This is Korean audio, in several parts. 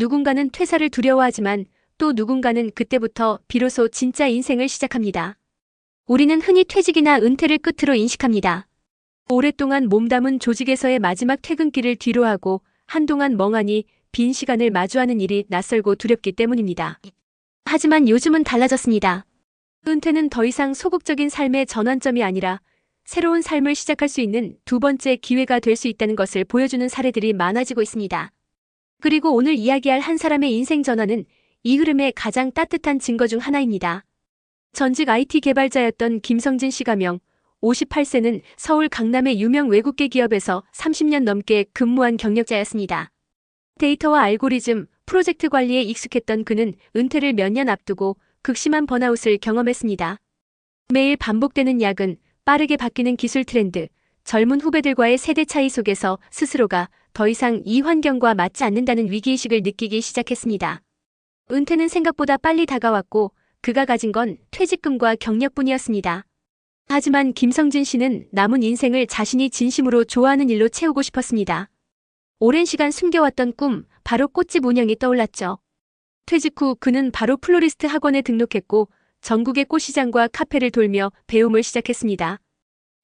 누군가는 퇴사를 두려워하지만 또 누군가는 그때부터 비로소 진짜 인생을 시작합니다. 우리는 흔히 퇴직이나 은퇴를 끝으로 인식합니다. 오랫동안 몸담은 조직에서의 마지막 퇴근길을 뒤로하고 한동안 멍하니 빈 시간을 마주하는 일이 낯설고 두렵기 때문입니다. 하지만 요즘은 달라졌습니다. 은퇴는 더 이상 소극적인 삶의 전환점이 아니라 새로운 삶을 시작할 수 있는 두 번째 기회가 될 수 있다는 것을 보여주는 사례들이 많아지고 있습니다. 그리고 오늘 이야기할 한 사람의 인생 전환은 이 흐름의 가장 따뜻한 증거 중 하나입니다. 전직 IT 개발자였던 김성진 씨가 명 58세는 서울 강남의 유명 외국계 기업에서 30년 넘게 근무한 경력자였습니다. 데이터와 알고리즘, 프로젝트 관리에 익숙했던 그는 은퇴를 몇 년 앞두고 극심한 번아웃을 경험했습니다. 매일 반복되는 야근, 빠르게 바뀌는 기술 트렌드, 젊은 후배들과의 세대 차이 속에서 스스로가 더 이상 이 환경과 맞지 않는다는 위기의식을 느끼기 시작했습니다. 은퇴는 생각보다 빨리 다가왔고 그가 가진 건 퇴직금과 경력뿐이었습니다. 하지만 김성진 씨는 남은 인생을 자신이 진심으로 좋아하는 일로 채우고 싶었습니다. 오랜 시간 숨겨왔던 꿈, 바로 꽃집 운영이 떠올랐죠. 퇴직 후 그는 바로 플로리스트 학원에 등록했고 전국의 꽃시장과 카페를 돌며 배움을 시작했습니다.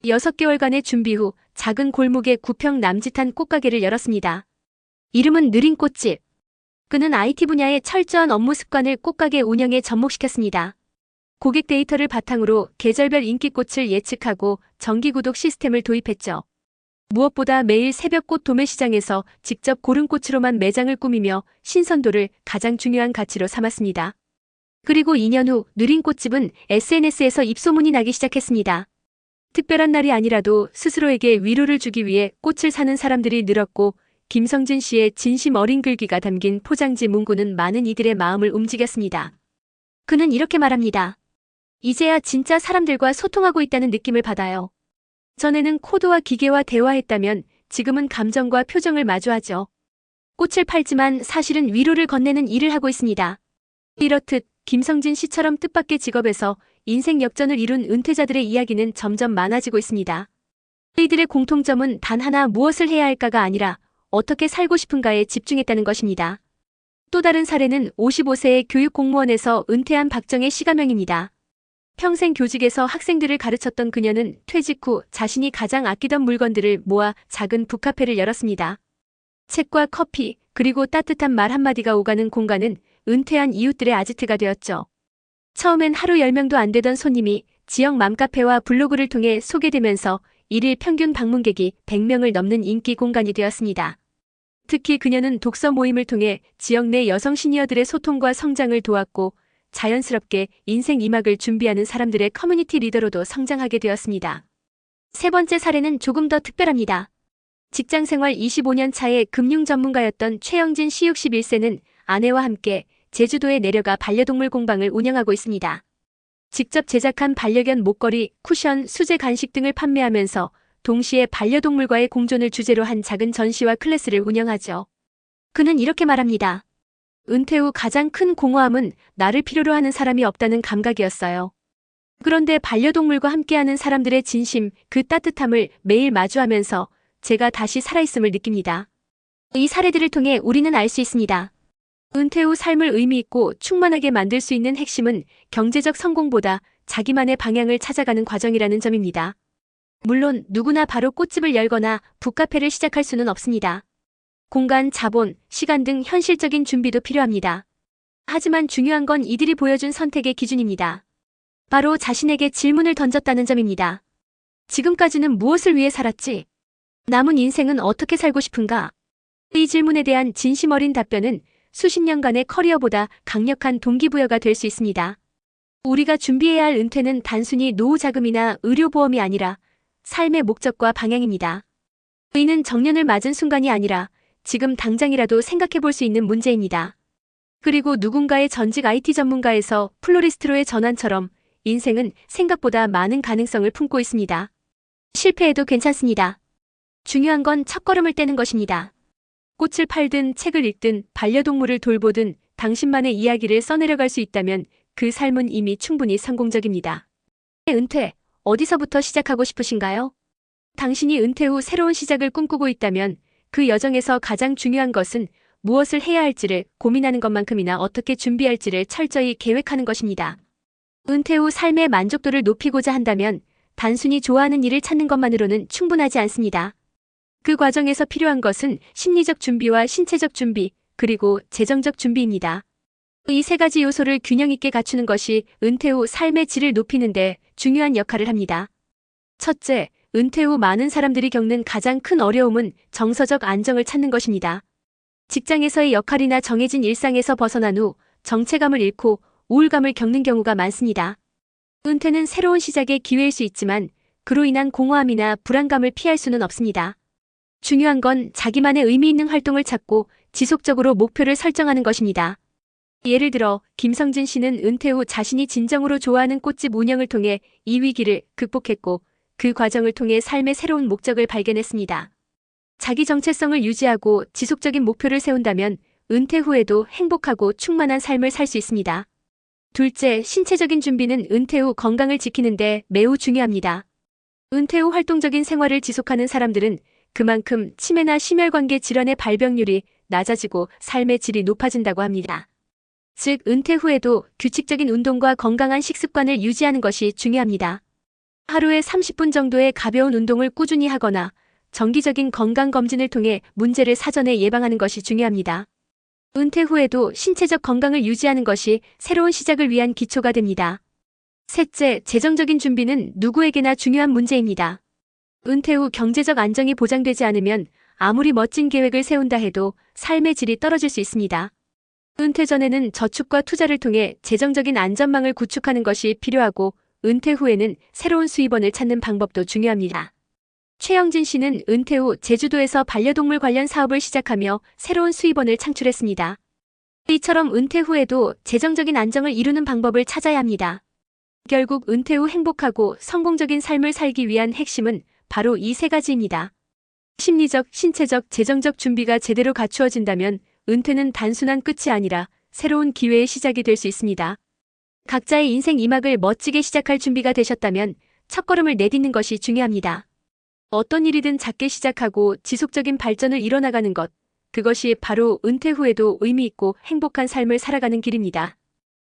6개월간의 준비 후 작은 골목에 구평 남짓한 꽃가게를 열었습니다. 이름은 느린 꽃집. 그는 IT 분야의 철저한 업무 습관을 꽃가게 운영에 접목시켰습니다. 고객 데이터를 바탕으로 계절별 인기꽃을 예측하고 정기 구독 시스템을 도입했죠. 무엇보다 매일 새벽 꽃 도매 시장에서 직접 고른 꽃으로만 매장을 꾸미며 신선도를 가장 중요한 가치로 삼았습니다. 그리고 2년 후 느린 꽃집은 SNS에서 입소문이 나기 시작했습니다. 특별한 날이 아니라도 스스로에게 위로를 주기 위해 꽃을 사는 사람들이 늘었고 김성진 씨의 진심 어린 글귀가 담긴 포장지 문구는 많은 이들의 마음을 움직였습니다. 그는 이렇게 말합니다. 이제야 진짜 사람들과 소통하고 있다는 느낌을 받아요. 전에는 코드와 기계와 대화했다면 지금은 감정과 표정을 마주하죠. 꽃을 팔지만 사실은 위로를 건네는 일을 하고 있습니다. 이렇듯 김성진 씨처럼 뜻밖의 직업에서 인생 역전을 이룬 은퇴자들의 이야기는 점점 많아지고 있습니다. 이들의 공통점은 단 하나 무엇을 해야 할까가 아니라 어떻게 살고 싶은가에 집중했다는 것입니다. 또 다른 사례는 55세의 교육 공무원에서 은퇴한 박정의 시가명입니다. 평생 교직에서 학생들을 가르쳤던 그녀는 퇴직 후 자신이 가장 아끼던 물건들을 모아 작은 북카페를 열었습니다. 책과 커피, 그리고 따뜻한 말 한마디가 오가는 공간은 은퇴한 이웃들의 아지트가 되었죠. 처음엔 하루 10명도 안 되던 손님이 지역 맘카페와 블로그를 통해 소개되면서 일일 평균 방문객이 100명을 넘는 인기 공간이 되었습니다. 특히 그녀는 독서 모임을 통해 지역 내 여성 시니어들의 소통과 성장을 도왔고 자연스럽게 인생 이막을 준비하는 사람들의 커뮤니티 리더로도 성장하게 되었습니다. 세 번째 사례는 조금 더 특별합니다. 직장 생활 25년 차의 금융 전문가였던 최영진 씨 61세는 아내와 함께 제주도에 내려가 반려동물 공방을 운영하고 있습니다. 직접 제작한 반려견 목걸이, 쿠션, 수제 간식 등을 판매하면서 동시에 반려동물과의 공존을 주제로 한 작은 전시와 클래스를 운영하죠. 그는 이렇게 말합니다. 은퇴 후 가장 큰 공허함은 나를 필요로 하는 사람이 없다는 감각이었어요. 그런데 반려동물과 함께하는 사람들의 진심, 그 따뜻함을 매일 마주하면서 제가 다시 살아있음을 느낍니다. 이 사례들을 통해 우리는 알 수 있습니다. 은퇴 후 삶을 의미 있고 충만하게 만들 수 있는 핵심은 경제적 성공보다 자기만의 방향을 찾아가는 과정이라는 점입니다. 물론 누구나 바로 꽃집을 열거나 북카페를 시작할 수는 없습니다. 공간, 자본, 시간 등 현실적인 준비도 필요합니다. 하지만 중요한 건 이들이 보여준 선택의 기준입니다. 바로 자신에게 질문을 던졌다는 점입니다. 지금까지는 무엇을 위해 살았지? 남은 인생은 어떻게 살고 싶은가? 이 질문에 대한 진심 어린 답변은 수십 년간의 커리어보다 강력한 동기부여가 될 수 있습니다. 우리가 준비해야 할 은퇴는 단순히 노후 자금이나 의료보험이 아니라 삶의 목적과 방향입니다. 의는 정년을 맞은 순간이 아니라 지금 당장이라도 생각해 볼 수 있는 문제입니다. 그리고 누군가의 전직 IT 전문가에서 플로리스트로의 전환처럼 인생은 생각보다 많은 가능성을 품고 있습니다. 실패해도 괜찮습니다. 중요한 건 첫걸음을 떼는 것입니다. 꽃을 팔든 책을 읽든 반려동물을 돌보든 당신만의 이야기를 써내려갈 수 있다면 그 삶은 이미 충분히 성공적입니다. 은퇴, 어디서부터 시작하고 싶으신가요? 당신이 은퇴 후 새로운 시작을 꿈꾸고 있다면 그 여정에서 가장 중요한 것은 무엇을 해야 할지를 고민하는 것만큼이나 어떻게 준비할지를 철저히 계획하는 것입니다. 은퇴 후 삶의 만족도를 높이고자 한다면 단순히 좋아하는 일을 찾는 것만으로는 충분하지 않습니다. 그 과정에서 필요한 것은 심리적 준비와 신체적 준비, 그리고 재정적 준비입니다. 이 세 가지 요소를 균형 있게 갖추는 것이 은퇴 후 삶의 질을 높이는데 중요한 역할을 합니다. 첫째, 은퇴 후 많은 사람들이 겪는 가장 큰 어려움은 정서적 안정을 찾는 것입니다. 직장에서의 역할이나 정해진 일상에서 벗어난 후 정체감을 잃고 우울감을 겪는 경우가 많습니다. 은퇴는 새로운 시작의 기회일 수 있지만 그로 인한 공허함이나 불안감을 피할 수는 없습니다. 중요한 건 자기만의 의미 있는 활동을 찾고 지속적으로 목표를 설정하는 것입니다. 예를 들어 김성진 씨는 은퇴 후 자신이 진정으로 좋아하는 꽃집 운영을 통해 이 위기를 극복했고 그 과정을 통해 삶의 새로운 목적을 발견했습니다. 자기 정체성을 유지하고 지속적인 목표를 세운다면 은퇴 후에도 행복하고 충만한 삶을 살 수 있습니다. 둘째, 신체적인 준비는 은퇴 후 건강을 지키는데 매우 중요합니다. 은퇴 후 활동적인 생활을 지속하는 사람들은 그만큼 치매나 심혈관계 질환의 발병률이 낮아지고 삶의 질이 높아진다고 합니다. 즉, 은퇴 후에도 규칙적인 운동과 건강한 식습관을 유지하는 것이 중요합니다. 하루에 30분 정도의 가벼운 운동을 꾸준히 하거나 정기적인 건강검진을 통해 문제를 사전에 예방하는 것이 중요합니다. 은퇴 후에도 신체적 건강을 유지하는 것이 새로운 시작을 위한 기초가 됩니다. 셋째, 재정적인 준비는 누구에게나 중요한 문제입니다. 은퇴 후 경제적 안정이 보장되지 않으면 아무리 멋진 계획을 세운다 해도 삶의 질이 떨어질 수 있습니다. 은퇴 전에는 저축과 투자를 통해 재정적인 안전망을 구축하는 것이 필요하고 은퇴 후에는 새로운 수입원을 찾는 방법도 중요합니다. 최영진 씨는 은퇴 후 제주도에서 반려동물 관련 사업을 시작하며 새로운 수입원을 창출했습니다. 이처럼 은퇴 후에도 재정적인 안정을 이루는 방법을 찾아야 합니다. 결국 은퇴 후 행복하고 성공적인 삶을 살기 위한 핵심은 바로 이 세 가지입니다. 심리적, 신체적, 재정적 준비가 제대로 갖추어진다면 은퇴는 단순한 끝이 아니라 새로운 기회의 시작이 될 수 있습니다. 각자의 인생 이막을 멋지게 시작할 준비가 되셨다면 첫걸음을 내딛는 것이 중요합니다. 어떤 일이든 작게 시작하고 지속적인 발전을 이뤄나가는 것, 그것이 바로 은퇴 후에도 의미 있고 행복한 삶을 살아가는 길입니다.